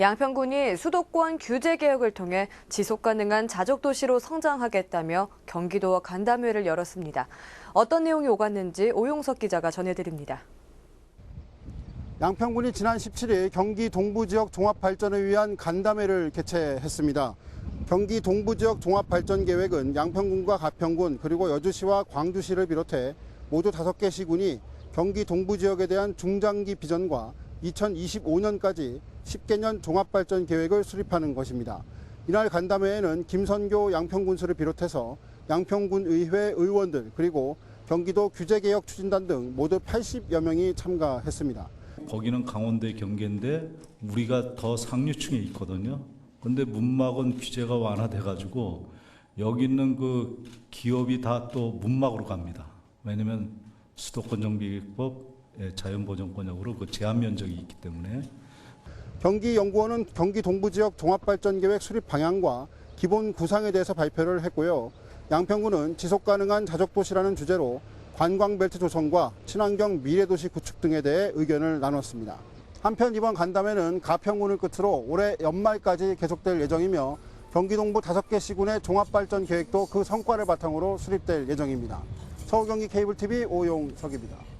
양평군이 수도권 규제 개혁을 통해 지속 가능한 자족 도시로 성장하겠다며 경기도와 간담회를 열었습니다. 어떤 내용이 오갔는지 오용석 기자가 전해드립니다. 양평군이 지난 17일 경기 동부 지역 종합 발전을 위한 간담회를 개최했습니다. 경기 동부 지역 종합 발전 계획은 양평군과 가평군 그리고 여주시와 광주시를 비롯해 모두 5개 시군이 경기 동부 지역에 대한 중장기 비전과 2025년까지 10개년 종합 발전 계획을 수립하는 것입니다. 이날 간담회에는 김선교 양평군수를 비롯해서 양평군 의회 의원들 그리고 경기도 규제개혁 추진단 등 모두 80여 명이 참가했습니다. 거기는 강원도의 경계인데 우리가 더 상류층에 있거든요. 근데 문막은 규제가 완화돼 가지고 여기 있는 그 기업이 다 또 문막으로 갑니다. 왜냐면 수도권 정비법 예, 자연보전권역으로 그 제한 면적이 있기 때문에 경기연구원은 경기 동부 지역 종합발전계획 수립 방향과 기본 구상에 대해서 발표를 했고요. 양평군은 지속 가능한 자족도시라는 주제로 관광벨트 조성과 친환경 미래도시 구축 등에 대해 의견을 나눴습니다. 한편 이번 간담회는 가평군을 끝으로 올해 연말까지 계속될 예정이며 경기 동부 5개 시군의 종합발전 계획도 그 성과를 바탕으로 수립될 예정입니다. 서울 경기 케이블 TV 오용석입니다.